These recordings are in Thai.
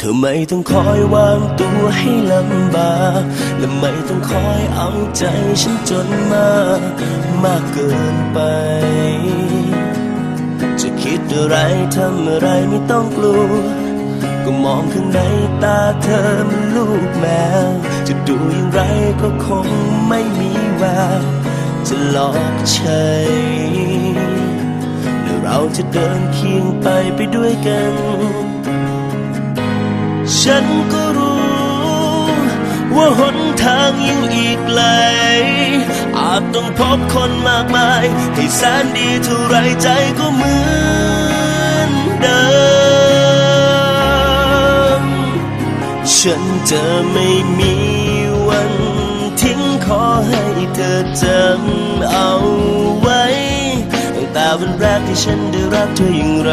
ธอไม่ต้องคอยวางตัวให้ลำบากและไม่ต้องคอยเอาใจฉันจนมากมากเกินไป จะคิดอะไรทำอะไรไม่ต้องกลัว ก็มองข้างในตาเธอมันลูกแมว จะดูอย่างไรก็คงไม่มีแววจะหลอกใช้และเราจะเดินเคียงไปไปด้วยกัน ฉันก็รู้ ว่าหนทางยังอีกไกล อาจต้องพบคนมากมายให้แสนดีเท่าไรใจก็เหมือนเดิม ฉันจะไม่มีวันทิ้งขอให้เธอจำเอาไว้ ตั้งแต่วันแรกที่ฉันได้รักเธออย่างไร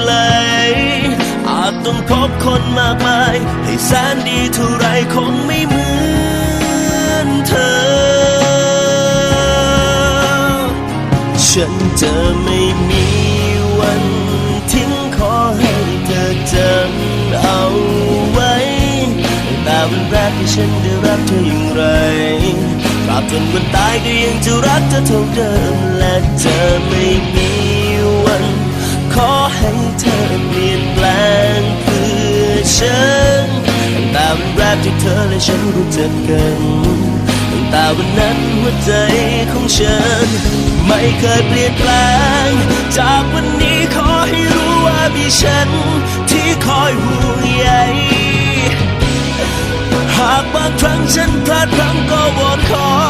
ไกลอาจต้องพบคนมากมาย ให้แสนดีเท่าไรคงไม่เหมือนเธอ ฉันจะไม่มีวันทิ้งขอให้เธอจำเอาไว้แต่วันแรกที่ฉันได้รักเธออย่างไรตราบจนวันตายก็ยังจะรักเธอเท่าเดิมและจะไม่มี ที่เธอและฉันรู้จักกันตั้งแต่วันนั้นหัวใจของฉัน ไม่เคยเปลี่ยนแปลง จากวันนี้ขอให้รู้ว่ามีฉัน ที่คอยห่วงใยหากบางครั้งฉันพลาดพลั้งก็วอนขอ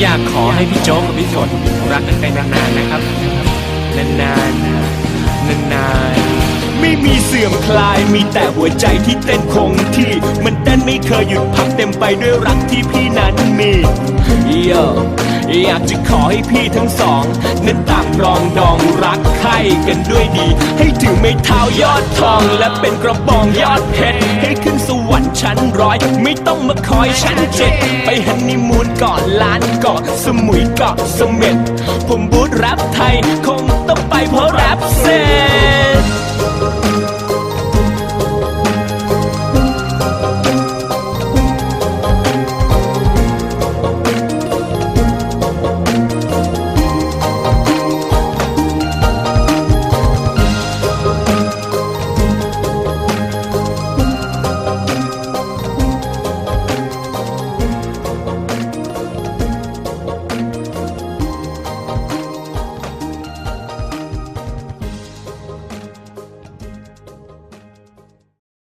อยากขอให้พี่โจ๊กกับพี่ฝนรักกันไปนานๆนะครับ นานๆ นานๆ ไม่มีเสื่อมคลาย มีแต่หัวใจที่เต้นคงที่ มันเต้นไม่เคยหยุดพักเต็มไปด้วยรักที่พี่นั้นมี เย อยากจะขอให้พี่ทั้งสองนั้นต่างรองดองรักใครกันด้วยดี ให้ถือไม่เท้ายอดทองและเป็นกระบองยอดเพชรให้ขึ้นสวรรค์ชั้นร้อย ไม่ต้องมาคอยชั้นเจ็ดไปฮันนีมูนก่อนล้านเกาะสมุยเกาะสม็ดผมบูธแรปไทย คงต้องไปเพราะแรปเสร็